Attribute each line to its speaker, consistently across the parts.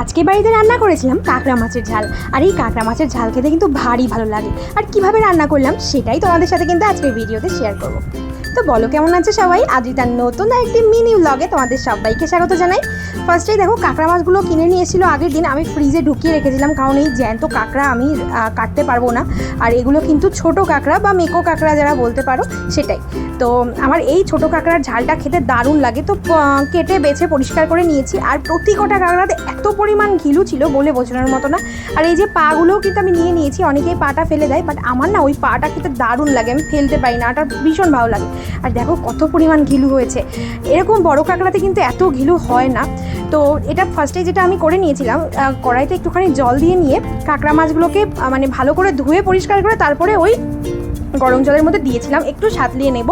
Speaker 1: আজকে বাড়িতে রান্না করেছিলাম কাঁকড়া মাছের ঝাল। আর এই কাঁকড়া মাছের ঝাল খেতে কিন্তু ভারী ভালো লাগে। আর কীভাবে রান্না করলাম সেটাই তোমাদের সাথে কিন্তু আজকের ভিডিওতে শেয়ার করব। তো বলো, কেমন আছে সবাই? আজ তার নতুন একটি মিনি ব্লগে তোমাদের সবাইকে স্বাগত জানাই। ফার্স্টেই দেখো, কাঁকড়া মাছগুলো কিনে নিয়ে এসেছিল আগের দিন। আমি ফ্রিজে ঢুকিয়ে রেখেছিলাম, কারণ এই জ্যান্ত কাঁকড়া আমি কাটতে পারব না। আর এগুলো কিন্তু ছোট কাঁকড়া বা মেকো কাঁকড়া যারা বলতে পারো, সেটাই। তো আমার এই ছোট কাঁকড়ার ঝালটা খেতে দারুণ লাগে। তো কেটে বেছে পরিষ্কার করে নিয়েছি। আর প্রতি কটা কাঁকড়াতে এত পরিমাণ ঘিলু ছিল বলে বোঝানোর মতো না। আর এই যে পাগুলোও কিন্তু আমি নিয়ে নিয়েছি, অনেকেই পাটা ফেলে দেয় বাট আমার না ওই পাটা খেতে দারুণ লাগে, আমি ফেলতে পারি না ওটা ভীষণ ভালো লাগে। আর দেখো কত পরিমাণ ঘিলু হয়েছে। এরকম বড় কাঁকড়াতে কিন্তু এত ঘিলু হয় না। তো এটা ফার্স্টে যেটা আমি করে নিয়েছিলাম কড়াইতে একটুখানি জল দিয়ে নিয়ে কাঁকড়া মাছগুলোকে মানে ভালো করে ধুয়ে পরিষ্কার করে তারপরে ওই গরম জলের মধ্যে দিয়েছিলাম। একটু সাতলিয়ে নেব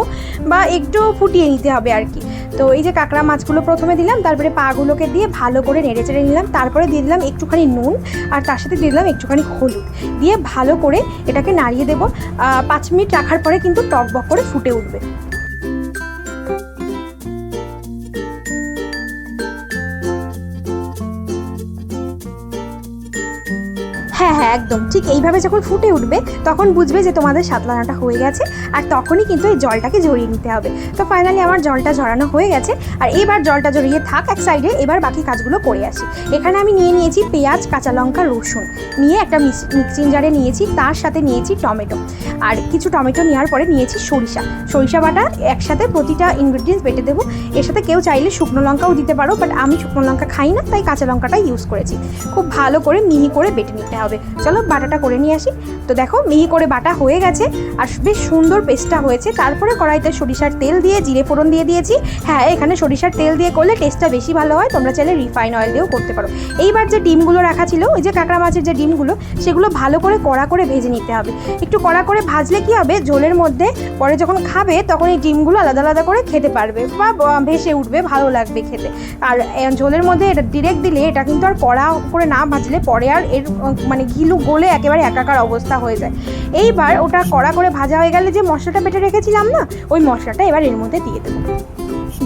Speaker 1: বা একটু ফুটিয়ে নিতে হবে আর কি। তো এই যে কাঁকড়া মাছগুলো প্রথমে দিলাম, তারপরে পাগুলোকে দিয়ে ভালো করে নেড়ে চেড়ে নিলাম, তারপরে দিয়ে দিলাম একটুখানি নুন, আর তার সাথে দিয়ে দিলাম একটুখানি হলুদ। দিয়ে ভালো করে এটাকে নাড়িয়ে দেবো। পাঁচ মিনিট রাখার পরে কিন্তু টক বক করে ফুটে উঠবে। একদম। ঠিক এইভাবে যখন ফুটে উঠবে, তখন বুঝবে যে তোমাদের সাতলানাটা হয়ে গেছে আর তখনই কিন্তু এই জলটাকে ঝরিয়ে নিতে হবে। তো ফাইনালি আমার জলটা ঝরানো হয়ে গেছে আর এবার জলটা জড়িয়ে থাক এক সাইডে এবার বাকি কাজগুলো করে আসি। এখানে আমি নিয়ে নিয়েছি পেঁয়াজ, কাঁচা লঙ্কা, রসুন। নিয়ে একটা মিক্সিং জারে নিয়েছি, তার সাথে নিয়েছি টমেটো। আর কিছু টমেটো নেওয়ার পরে নিয়েছি সরিষা। সরিষা বাটা একসাথে প্রতিটা ইনগ্রিডিয়েন্টস বেটে দেবো। এর সাথে কেউ চাইলে শুকনো লঙ্কাও দিতে পারো বাট আমি শুকনো লঙ্কা খাই না, তাই কাঁচা লঙ্কাটা ইউজ করেছি। খুব ভালো করে মিহি করে বেটে নিতে হবে। চলো বাটাটা করে নিয়ে আসি। তো দেখো মিহি করে বাটা হয়ে গেছে আর বেশ সুন্দর পেস্টটা হয়েছে। তারপরে কড়াইতে সরিষার তেল দিয়ে জিরে ফোড়ন দিয়ে দিয়েছি। হ্যাঁ এখানে সরিষার তেল দিয়ে করলে টেস্টটা বেশি ভালো হয়। তোমরা চাইলে রিফাইন অয়েল দিয়েও করতে পারো। এইবার যে ডিমগুলো রাখা ছিল, ওই যে কাঁকড়া মাছের যে ডিমগুলো, সেগুলো ভালো করে কড়া করে ভেজে নিতে হবে। একটু কড়া করে ভাজলে কি হবে? ঝোলের মধ্যে পরে যখন খাবে, তখন এই ডিমগুলো আলাদা আলাদা করে খেতে পারবে বা ভেসে উঠবে, ভালো লাগবে খেতে। আর ঝোলের মধ্যে এটা ডিরেক্ট দিলে এটা কিন্তু আর কড়া করে না ভাজলে পরে আর এর মানে ঘিলু গলে একেবারে একাকার অবস্থা হয়ে যায়। এইবার ওটা কড়া করে ভাজা হয়ে গেলে যে মশলাটা বেটে রেখেছিলাম না, ওই মশলাটা এবার এর মধ্যে দিয়ে দেবো।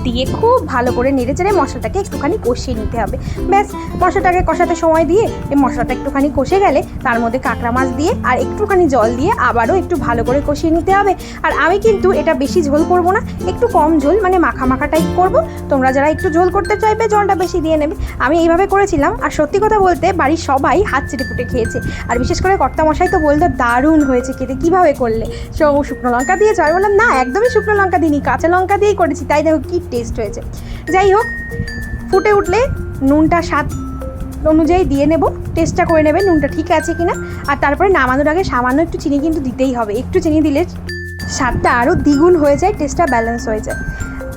Speaker 1: দিয়ে খুব ভালো করে নেড়ে চেড়ে মশলাটাকে একটুখানি কষিয়ে নিতে হবে। ব্যাস, মশলাটাকে কষাতে সময় দিয়ে এই মশলাটা একটুখানি কষে গেলে তার মধ্যে কাঁকড়া মাছ দিয়ে আর একটুখানি জল দিয়ে আবারও একটু ভালো করে কষিয়ে নিতে হবে। আর আমি কিন্তু এটা বেশি ঝোল করব না, একটু কম ঝোল মানে মাখা মাখা টাইপ করব। তোমরা যারা একটু ঝোল করতে চাইবে, জলটা বেশি দিয়ে নেবে। আমি এইভাবে করেছিলাম। আর সত্যি কথা বলতে বাড়ির সবাই হাত চেটে ফুটে খেয়েছে। আর বিশেষ করে কর্তামশাই তো বলতো, দারুণ হয়েছে খেতে, কীভাবে করলে? সো শুকনো লঙ্কা দিয়েছ আমি বললাম, না, একদমই শুকনো লঙ্কা দিইনি, কাঁচা লঙ্কা দিয়েই করেছি, তাই দেখো কী টেস্ট হয়েছে। যাই হোক, ফুটে উঠলে নুনটা স্বাদ অনুযায়ী দিয়ে নেব টেস্টটা করে নেবে, নুনটা ঠিক আছে কিনা। আর তারপরে নামানোর আগে সামান্য একটু চিনি কিন্তু দিতেই হবে, একটু চিনি দিলে স্বাদটা আরও দ্বিগুণ হয়ে যায় টেস্টটা ব্যালেন্স হয়ে যায়।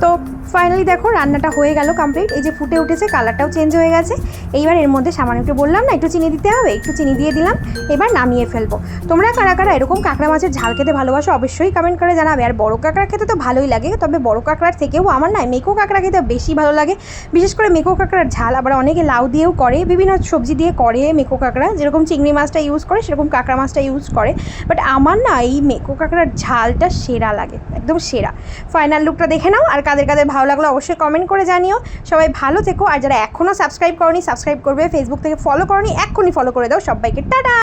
Speaker 1: তো ফাইনালি দেখো, রান্নাটা হয়ে গেল কমপ্লিট এই যে ফুটে উঠেছে কালারটাও চেঞ্জ হয়ে গেছে। এইবার এর মধ্যে সামান্য একটু বললাম না, একটু চিনি দিতে হবে, একটু চিনি দিয়ে দিলাম। এবার নামিয়ে ফেলব। তোমরা কারা কারা এরকম কাঁকড়া মাছের ঝাল খেতে ভালোবাসো, অবশ্যই কমেন্ট করে জানাবে। আর বড় কাঁকড়া খেতে তো ভালোই লাগে, তবে বড় কাঁকড়ার থেকেও আমার না মেকো কাঁকড়া খেতে বেশি ভালো লাগে। বিশেষ করে মেকো কাঁকড়ার ঝাল আবার অনেকে লাউ দিয়েও করে, বিভিন্ন সবজি দিয়ে করে মেকো কাঁকড়া। যেরকম চিংড়ি মাছটা ইউজ করে, সেরকম কাঁকড়া মাছটা ইউজ করে। বাট আমার না এই মেকো কাঁকড়ার ঝালটা সেরা লাগে, একদম সেরা। ফাইনাল লুকটা দেখে নাও, আর কাদের কাদের ভালো লাগল অবশ্যই কমেন্ট করে জানিও। সবাই ভালো থেকো, আর যারা এখনও সাবস্ক্রাইব করনি সাবস্ক্রাইব করবে। ফেসবুক থেকে ফলো করনি, এক্ষুনি ফলো করে দাও। সবাইকে টাটা!